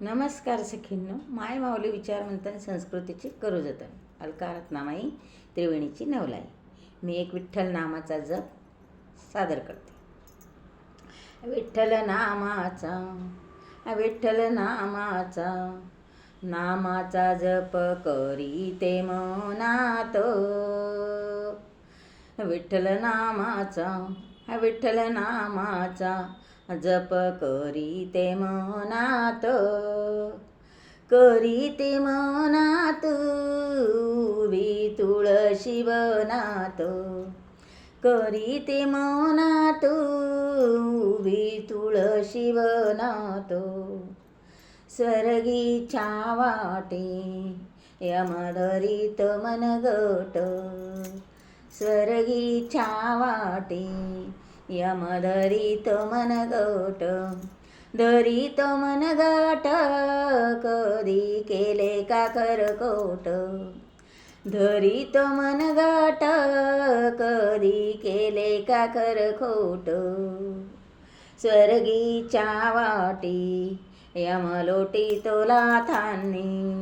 नमस्कार सखींनो. माय माऊली विचार म्हणताना संस्कृतीची करू जतन. अलकारात नामाई त्रिवेणीची नवलाई. मी एक विठ्ठल नामाचा जप सादर करते. विठ्ठल नामाचा विठ्ठल नामाचा नामाचा जप करी ते मनात. विठ्ठल नामाचा विठ्ठल नामाचा जप करी ते मनात करी ते मनात उभी तुळशी वनात. करी ते मनात उभी तुळशी वनात. स्वर्गीच्या वाटे यमधरित मनगट. स्वर्गीच्या वाटे यम यमधरित मनगट धरित मनगट कधी केले का करकोट? धरित मनगट कधी केले का करखोट स्वर्गीच्या वाटी यमलोटी तोला थांनी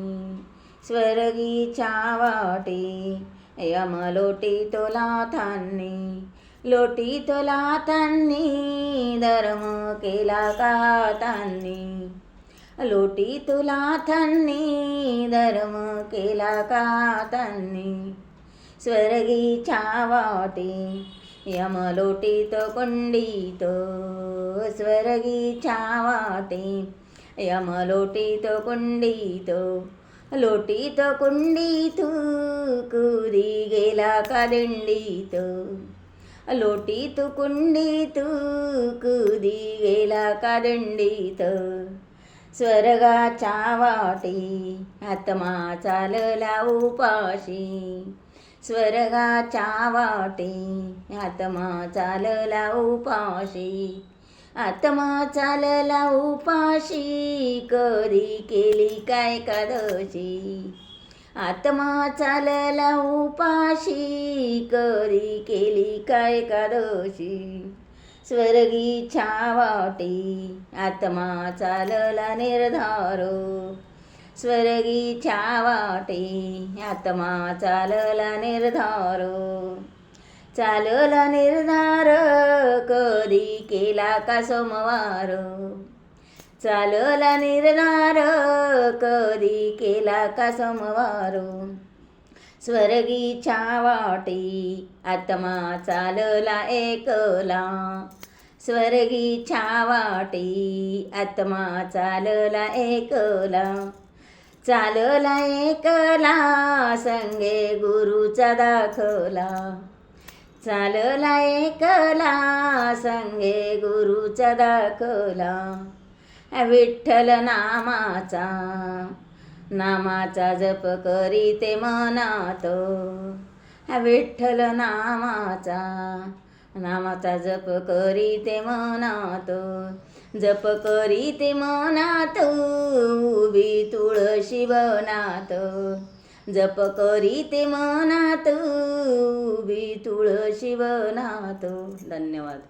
स्वर्गीच्या वाटी यमलोटी तोला थांनी लोटी तोला थानी धर्म केला का तांनी लोटी तुला थानी धर्म केला का तांनी स्वर्गीच्या वाटी यमलोटीत कुंडीत स्वर्गीच्या वाटी यमलोटीत कुंडीत लोटीत कुंडीत कुदी गेला कादंडीत कुदी गेला का स्वर्गाच्या वाटी आत्मा चालला उपाशी स्वर्गाच्या वाटी आत्मा चालला उपाशी आत्मा चालला उपाशी कधी केली काय कादशी आत्मा चालला उपाशी करी केली काय कादशी स्वर्गी वाटी आत्मा चालला निर्धार. स्वर्गी वाटी आत्मा चालला निर्धार. चालला निर्धार कधी केला का सोमवार? चालला निर्धार कधी केला का समवार? स्वर्गीच्या वाटी आत्मा चालला एकला. स्वर्गीच्या वाटी आत्मा चालला एकला. चालला एकला संगे गुरुचा दाखला. चालला एकला संगे गुरुचा दाखला. विठ्ठल नामाचा नामाचा जप करी ते मनात. विठ्ठल नामाचा नामाचा जप करी ते मनात. जप करी ते मनात उभी तुळशी वनात. जप करी ते मनात उभी तुळशी वनात. धन्यवाद.